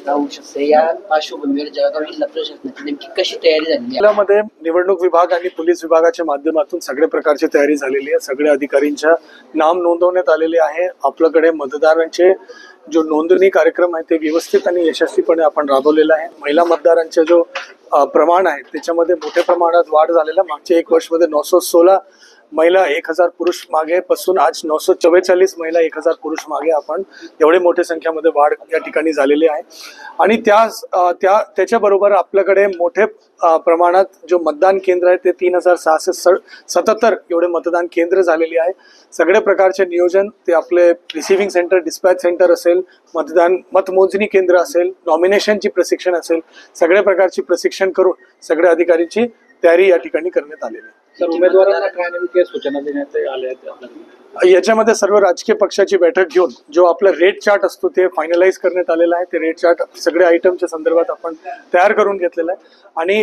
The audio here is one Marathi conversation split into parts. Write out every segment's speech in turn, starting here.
घटना होऊ शकते. या पार्श्वभूमीवर जळगाव जिल्हा प्रशासनाची नेमकी कशी तयारी झाली जिल्ह्यामध्ये निवडणूक विभाग आणि पोलीस विभागाच्या माध्यमातून सगळ्या प्रकारची तयारी झालेली आहे. सगळ्या अधिकाऱ्यांच्या नाम नोंदवण्यात आलेले आहे. आपल्याकडे मतदारांचे जो नोंदणी कार्यक्रम आहे ते व्यवस्थित आणि यशस्वीपणे आपण राबवलेला आहे. महिला मतदारांचे जो प्रमाण आहे त्याच्यामध्ये मोठ्या प्रमाणात वाढ झालेला मागच्या एक वर्षमध्ये नऊशे सोळा महिला एक हजार पुरुष मागे पासून आज नऊशे चव्वेचाळीस महिला एक हजार पुरुष मागे आपण एवढे मोठ्या संख्यामध्ये वाढ या ठिकाणी झालेली आहे. आणि त्या त्या त्याच्याबरोबर आपल्याकडे मोठे प्रमाणात जो मतदान केंद्र आहे ते तीन हजार सहाशे सत्याहत्तर एवढे मतदान केंद्र झालेली आहे. सगळ्या प्रकारचे नियोजन ते आपले रिसिव्हिंग सेंटर डिस्पॅच सेंटर असेल मतदान मतमोजणी केंद्र असेल नॉमिनेशनची प्रशिक्षण असेल सगळ्या प्रकारची प्रशिक्षण करून सगळ्या अधिकाऱ्यांची तयारी या ठिकाणी करण्यात आलेली सूचना देण्यात? याच्यामध्ये सर्व राजकीय पक्षाची बैठक घेऊन जो आपला रेट चार्ट असतो ते फायनलाइज करण्यात आलेला आहे. ते रेट चार्ट सगळ्या आयटमच्या संदर्भात आपण तयार करून घेतलेला आहे. आणि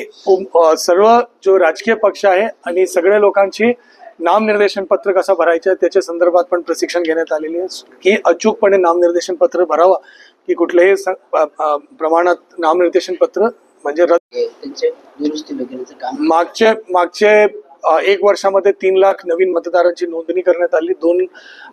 सर्व जो राजकीय पक्ष आहे आणि सगळ्या लोकांची नामनिर्देशन पत्र कसं भरायचं त्याच्या संदर्भात पण प्रशिक्षण घेण्यात आलेले आहे. की अचूकपणे नामनिर्देशन पत्र भरावं की कुठल्याही प्रमाणात नामनिर्देशन पत्र म्हणजे मागचे मागचे एक वर्षामध्ये तीन लाख नवीन मतदारांची नोंदणी करण्यात आली. दोन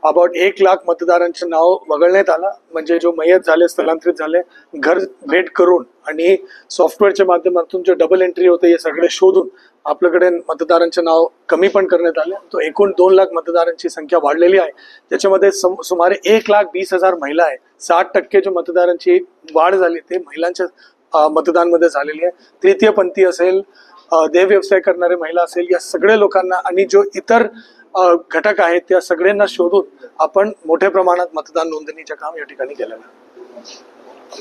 अबाउट एक लाख मतदारांचे नाव वगळण्यात आलं. म्हणजे जो मयत झाले स्थलांतरित झाले घर भेट करून आणि सॉफ्टवेअरच्या माध्यमातून जे डबल एंट्री होते हे सगळे शोधून आपल्याकडे मतदारांचे नाव कमी पण करण्यात आले. तो एकूण दोन लाख मतदारांची संख्या वाढलेली आहे. त्याच्यामध्ये सम- सुमारे एक लाख वीस हजार महिला आहे. साठ टक्के जो मतदारांची वाढ झाली ते महिलांच्या मतदानमध्ये झालेली आहे. तृतीयपंथी असेल देह व्यवसाय करणारे महिला असेल या सगळ्या लोकांना आणि जो इतर घटक आहेत त्या सगळ्यांना शोधून आपण मोठ्या प्रमाणात मतदान नोंदणीचे काम या ठिकाणी केलेलं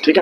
ठीक आहे?